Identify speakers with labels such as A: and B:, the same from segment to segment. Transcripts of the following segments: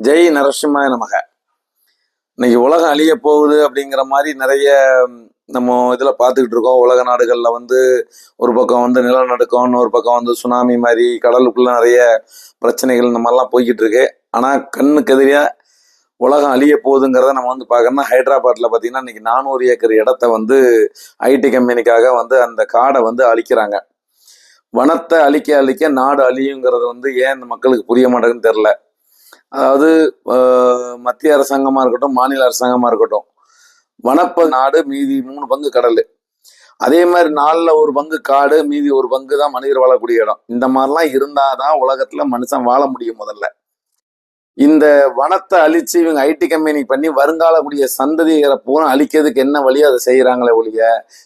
A: ஜெய் நரசிம்மாய நமக. இன்னைக்கு உலகம் அழிய போகுது அப்படிங்கிற மாதிரி நிறைய நம்ம இதில் பார்த்துக்கிட்டு இருக்கோம். உலக நாடுகளில் வந்து ஒரு பக்கம் வந்து நிலநடுக்கம் இன்னொரு பக்கம் வந்து சுனாமி மாதிரி கடலுக்குள்ள நிறைய பிரச்சனைகள் இந்த மாதிரிலாம் போய்கிட்டு இருக்கு. ஆனால் கண்ணுக்கு எதிரியாக உலகம் அழிய போகுதுங்கிறத நம்ம வந்து பார்க்கணும்னா ஹைதராபாத்தில் பார்த்தீங்கன்னா இன்னைக்கு நானூறு ஏக்கர் இடத்த வந்து ஐடி கம்பெனிக்காக வந்து அந்த காடை வந்து அழிக்கிறாங்க. வனத்தை அழிக்க அழிக்க நாடு அழியுங்கிறது வந்து ஏன் இந்த மக்களுக்கு புரிய மாட்டேங்குன்னு தெரில அதாவது மத்திய அரசாங்கமா இருக்கட்டும் மாநில அரசாங்கமா இருக்கட்டும் வனப்ப நாடு மீதி மூணு பங்கு கடல். அதே மாதிரி நாலில் ஒரு பங்கு காடு மீதி ஒரு பங்கு தான் மனிதர் வாழக்கூடிய இடம். இந்த மாதிரிலாம் இருந்தாதான் உலகத்துல மனுஷன் வாழ முடியும் முதல்ல. இந்த வனத்தை அழிச்சு இவங்க ஐடி கம்பெனி பண்ணி வருங்கால கூடிய சந்ததிகளை பூரா அழிக்கிறதுக்கு என்ன வழியோ அதை செய்யறாங்களே ஒழிய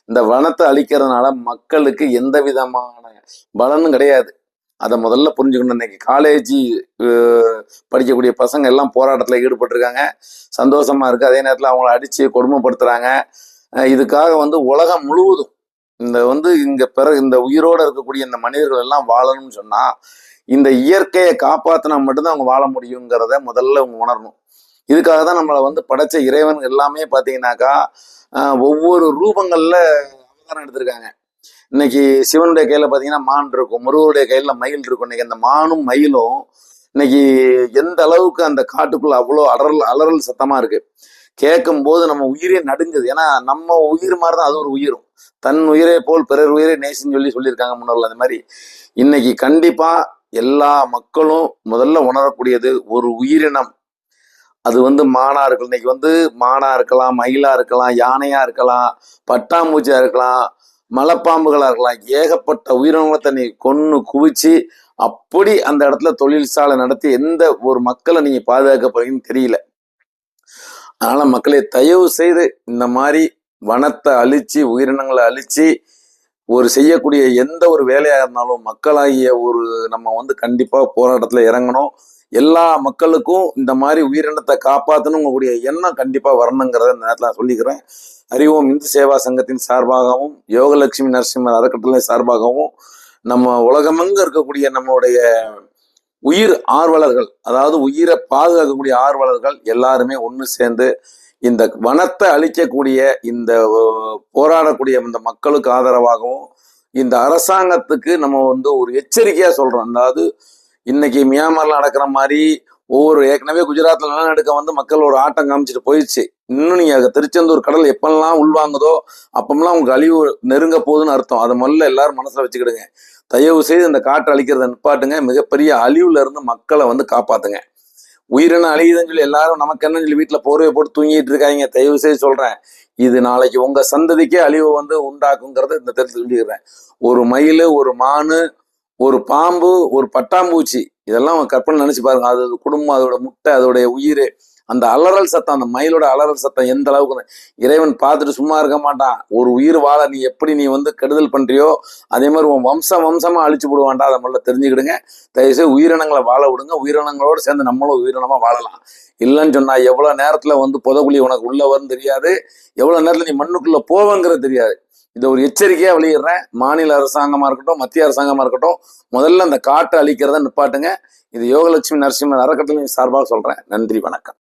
A: இந்த வனத்தை அழிக்கிறதுனால மக்களுக்கு எந்த விதமான பலனும் கிடையாது. அதை முதல்ல புரிஞ்சுக்கணும் இன்னைக்கு காலேஜ் படிக்கக்கூடிய பசங்க எல்லாம் போராட்டத்தில் ஈடுபட்டிருக்காங்க. சந்தோஷமாக இருக்குது அதே நேரத்தில் அவங்கள அடித்து கொடுமைப்படுத்துறாங்க. இதுக்காக வந்து உலகம் முழுவதும் இந்த வந்து இங்கே பிற இந்த உயிரோடு இருக்கக்கூடிய இந்த மனிதர்கள் எல்லாம் வாழணும்னு சொன்னால் இந்த இயற்கையை காப்பாற்றினா மட்டும்தான் அவங்க வாழ முடியுங்கிறத முதல்ல அவங்க உணரணும். இதுக்காக தான் நம்மளை வந்து படைச்ச இறைவன் எல்லாமே பார்த்தீங்கன்னாக்கா ஒவ்வொரு ரூபங்களில் அவதாரம் எடுத்திருக்காங்க. இன்னைக்கு சிவனுடைய கையில பாத்தீங்கன்னா மான் இருக்கும் முருகருடைய கையில மயில் இருக்கும். இன்னைக்கு அந்த மானும் மயிலும் இன்னைக்கு எந்த அளவுக்கு அந்த காட்டுக்குள்ள அவ்வளோ அலறல் அலறல் சத்தமா இருக்கு. கேட்கும் போது நம்ம உயிரே நடுங்குது. ஏன்னா நம்ம உயிர் மாதிரி தான் அது ஒரு உயிரும். தன் உயிரை போல் பிறர் உயிரை நேசின்னு சொல்லி சொல்லியிருக்காங்க முன்னோர்கள் அந்த மாதிரி. இன்னைக்கு கண்டிப்பா எல்லா மக்களும் முதல்ல உணரக்கூடியது ஒரு உயிரினம். அது வந்து மானா இருக்கு இன்னைக்கு வந்து மானா இருக்கலாம் மயிலா இருக்கலாம் யானையா இருக்கலாம் பட்டாம்பூச்சியா இருக்கலாம் மலைப்பாம்புகளா இருக்கலாம் ஏகப்பட்ட உயிரினங்களை நீ கொன்னு குவிச்சு அப்படி அந்த இடத்துல தொழிற்சாலை நடத்தி எந்த ஒரு மக்களை நீங்க பாதுகாக்க போறீங்கன்னு தெரியல. அதனால மக்களை தயவு செய்து இந்த மாதிரி வனத்தை அழிச்சு உயிரினங்களை அழிச்சு ஒரு செய்யக்கூடிய எந்த ஒரு வேலையாக இருந்தாலும் மக்களாகிய ஒரு நம்ம வந்து கண்டிப்பாக போராட்டத்தில் இறங்கணும். எல்லா மக்களுக்கும் இந்த மாதிரி உயிரினத்தை காப்பாற்றணுங்கக்கூடிய எண்ணம் கண்டிப்பாக வரணுங்கிறத இந்த நேரத்தில் சொல்லிக்கிறேன். அறிவோம் இந்து சேவா சங்கத்தின் சார்பாகவும் யோகலட்சுமி நரசிம்மர் அறக்கட்டளை சார்பாகவும் நம்ம உலகமெங்க இருக்கக்கூடிய நம்மளுடைய உயிர் ஆர்வலர்கள் அதாவது உயிரை பாதுகாக்கக்கூடிய ஆர்வலர்கள் எல்லாருமே ஒன்று சேர்ந்து இந்த வனத்தை அழிக்கக்கூடிய இந்த போராடக்கூடிய இந்த மக்களுக்கு ஆதரவாகவும் இந்த அரசாங்கத்துக்கு நம்ம வந்து ஒரு எச்சரிக்கையா சொல்றோம். அதாவது இன்னைக்கு மியான்மர்ல நடக்கிற மாதிரி ஒவ்வொரு ஏற்கனவே குஜராத்ல நிலநடுக்கம் வந்து மக்கள் ஒரு ஆட்டம் காமிச்சிட்டு போயிடுச்சு. இன்னும் நீங்க திருச்செந்தூர் கடல் எப்பெல்லாம் உள்வாங்குதோ அப்பெல்லாம் உங்களுக்கு அழிவு நெருங்க போகுதுன்னு அர்த்தம். அதை முதல்ல எல்லாரும் மனசுல வச்சுக்கிடுங்க. தயவு செய்து இந்த காற்று அழிக்கிறத நிப்பாட்டுங்க. மிகப்பெரிய அழிவுல இருந்து மக்களை வந்து காப்பாத்துங்க. உயிரின அழியுதுன்னு சொல்லி எல்லாரும் நமக்கு என்னன்னு சொல்லி வீட்டுல போர்வை போட்டு தூங்கிட்டு இருக்காங்க. தயவு செய்து சொல்றேன். இது நாளைக்கு உங்க சந்ததிக்கே அழிவு வந்து உண்டாக்குங்கிறத இந்த தெரிஞ்சு சொல்லிடுறேன். ஒரு மயில் ஒரு மானு ஒரு பாம்பு ஒரு பட்டாம்பூச்சி இதெல்லாம் கற்பனை நினைச்சு பாருங்க. அது குடும்பம் அதோட முட்டை அதோடைய உயிர் அந்த அலறல் சத்தம் அந்த மயிலோட அலறல் சத்தம் எந்த அளவுக்கு இறைவன் பார்த்துட்டு சும்மா இருக்க மாட்டான். ஒரு உயிர் வாழ நீ எப்படி நீ வந்து கெடுதல் பண்றியோ அதே மாதிரி உன் வம்சம் வம்சமா அழிச்சு விடுவான்டா அதை முதல்ல தெரிஞ்சுக்கிடுங்க. தயவுசெய்து உயிரினங்களை வாழ விடுங்க. உயிரினங்களோடு சேர்ந்து நம்மளும் உயிரினமா வாழலாம். இல்லைன்னு சொன்னா எவ்வளவு நேரத்துல வந்து புதகுழி உனக்கு உள்ள வரும்னு தெரியாது. எவ்வளவு நேரத்துல நீ மண்ணுக்குள்ள போவங்கிறது தெரியாது. இதை ஒரு எச்சரிக்கையாக வெளியிடுறேன். மாநில அரசாங்கமாக இருக்கட்டும் மத்திய அரசாங்கமாக இருக்கட்டும் முதல்ல அந்த காட்டை அழிக்கிறத நிப்பாட்டுங்க. இது யோகலட்சுமி நரசிம்மன் அறக்கட்டளை சார்பாக சொல்கிறேன் நன்றி வணக்கம்.